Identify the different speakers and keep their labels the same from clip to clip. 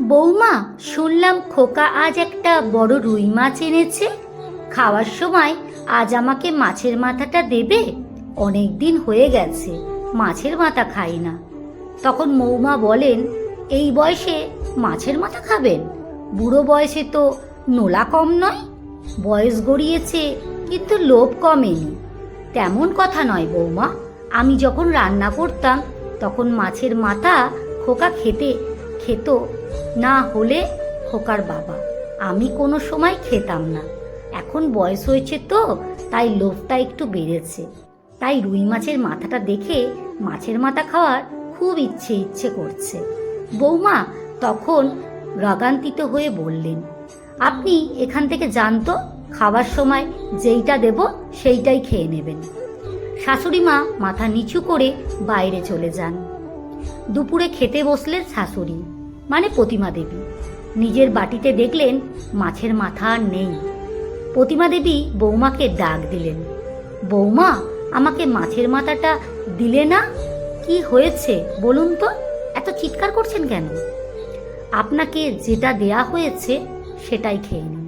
Speaker 1: বৌমা, শুনলাম খোকা আজ একটা বড় রুই মাছ এনেছে। খাওয়ার সময় আজ আমাকে মাছের মাথাটা দেবে? অনেক দিন হয়ে গেছে, মাছের মাথা খাই না। তখন মৌমা বলেন, এই বয়সে মাছের মাথা খাবেন? বুড়ো বয়সে তো নোলা কম নয়? বয়স গড়িয়েছে, কিন্তু লোভ কমেনি। তেমন কথা নয় বৌমা, আমি যখন রান্না করতাম, তখন মাছের মাথা খোকা খেতে খেত, না হলে খোকার বাবা। আমি কোনো সময় খেতাম না। এখন বয়স হয়েছে তো, তাই লোভটা একটু বেড়েছে। তাই রুই মাছের মাথাটা দেখে মাছের মাথা খাওয়ার খুব ইচ্ছে ইচ্ছে করছে। বৌমা তখন রাগান্বিত হয়ে বললেন, আপনি এখান থেকে জানতো খাবার সময় যেইটা দেব সেইটাই খেয়ে নেবেন। শাশুড়ি মা মাথা নিচু করে বাইরে চলে যান। দুপুরে খেতে বসলেন শাশুড়ি মানে প্রতিমা দেবী। নিজের বাটিতে দেখলেন মাছের মাথা নেই। প্রতিমা দেবী বৌমাকে ডাক দিলেন, বৌমা, আমাকে মাছের মাথাটা দিলে না? কি হয়েছে? বলুন তো, এত চিৎকার করছেন কেন? আপনাকে যেটা দেয়া হয়েছে, সেটাই খেয়ে নিন।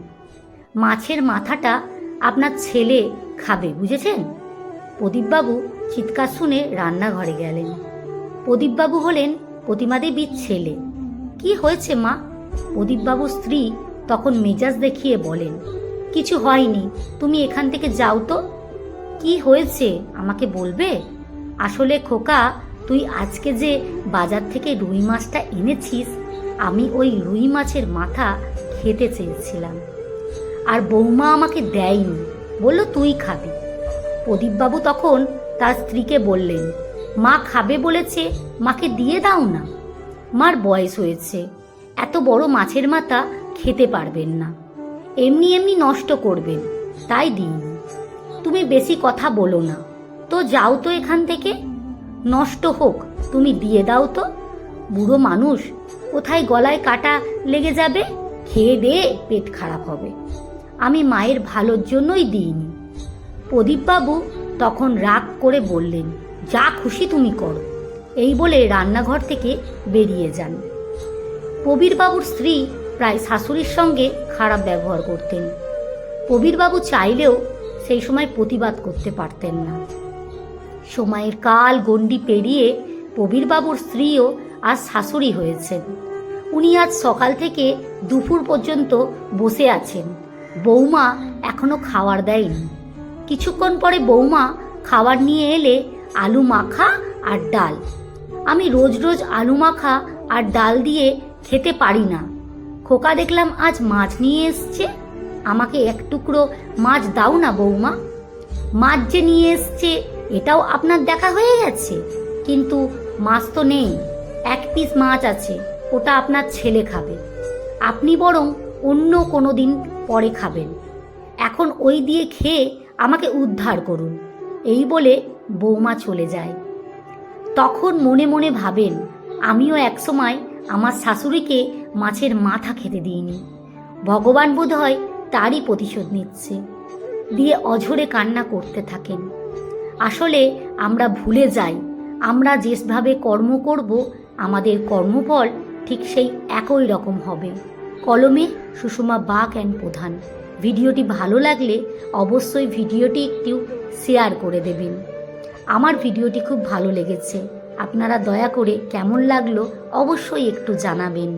Speaker 1: মাছের মাথাটা আপনার ছেলে খাবে, বুঝেছেন? প্রদীপবাবু চিৎকার শুনে রান্নাঘরে গেলেন। প্রদীপবাবু হলেন প্রতিমা দেবীর ছেলে কি হয়েছে মা? প্রদীপবাবুর স্ত্রী তখন মেজাজ দেখিয়ে বলেন, কিছু হয়নি, তুমি এখান থেকে যাও তো। কি হয়েছে, আমাকে বলবে? আসলে খোকা, তুই আজকে যে বাজার থেকে রুই মাছটা এনেছিস, আমি ওই রুই মাছের মাথা খেতে চেয়েছিলাম। আর বৌমা আমাকে দেয়নি, বলল তুই খাবি। প্রদীপবাবু তখন তার স্ত্রীকে বললেন মা খাবে বলেছে, মাকে দিয়ে দাও না। মার বয়স হয়েছে, এত বড় মাছের মাথা খেতে পারবেন না। এমনি এমনি নষ্ট করবেন, তাই দিইনি তুমি বেশি কথা বলো না। তো যাও তো এখান থেকে। নষ্ট হোক, তুমি দিয়ে দাও তো। বুড়ো মানুষ, কোথায় গলায় কাটা লেগে যাবে? খেয়ে দে, পেট খারাপ হবে। আমি মায়ের ভালোর জন্যই দিইনি। প্রদীপবাবু তখন রাগ করে বললেন যা খুশি তুমি করো। এই বলে রান্নাঘর থেকে বেরিয়ে যান। প্রবীরবাবুর স্ত্রী প্রায় শাশুড়ির সঙ্গে খারাপ ব্যবহার করতেন। প্রবীরবাবু চাইলেও সেই সময় প্রতিবাদ করতে পারতেন না। সময়ের কাল গণ্ডি পেরিয়ে প্রবীরবাবুর স্ত্রীও আজ শাশুড়ি হয়েছেন। উনি আজ সকাল থেকে দুপুর পর্যন্ত বসে আছেন। বৌমা এখনও খাবার দেয়নি। কিছুক্ষণ পরে বৌমা খাবার নিয়ে এলে আলু মাখা আর ডাল। আমি রোজ রোজ আলু মাখা আর ডাল দিয়ে খেতে পারি না। খোকা দেখলাম আজ মাছ নিয়ে এসছে। আমাকে এক টুকরো মাছ দাও না বৌমা। মাছ যে নিয়ে এসছে, এটাও আপনার দেখা হয়ে গেছে। কিন্তু মাছ তো নেই, এক পিস মাছ আছে, ওটা আপনার ছেলে খাবে। আপনি বরং অন্য কোনো দিন পরে খাবেন। এখন ওই দিয়ে খেয়ে আমাকে উদ্ধার করুন। এই বলে বৌমা চলে যায়। তখন মনে মনে ভাবেন, আমিও একসময় আমার শাশুড়িকে মাছের মাথা খেতে দিইনি। ভগবান বোধ হয় তারই প্রতিশোধ নিচ্ছে। দিয়ে অঝরে কান্না করতে থাকেন। আসলে আমরা ভুলে যাই, আমরা যেভাবে কর্ম করব, আমাদের কর্মফল ঠিক সেই একই রকম হবে। কলমে সুষমা বাক অ্যান্ড প্রধান। ভিডিওটি ভালো লাগলে অবশ্যই ভিডিওটি একটু শেয়ার করে দেবেন। আমার ভিডিওটি খুব ভালো লেগেছে। আপনারা দয়া করে কেমন লাগল অবশ্যই একটু জানাবেন।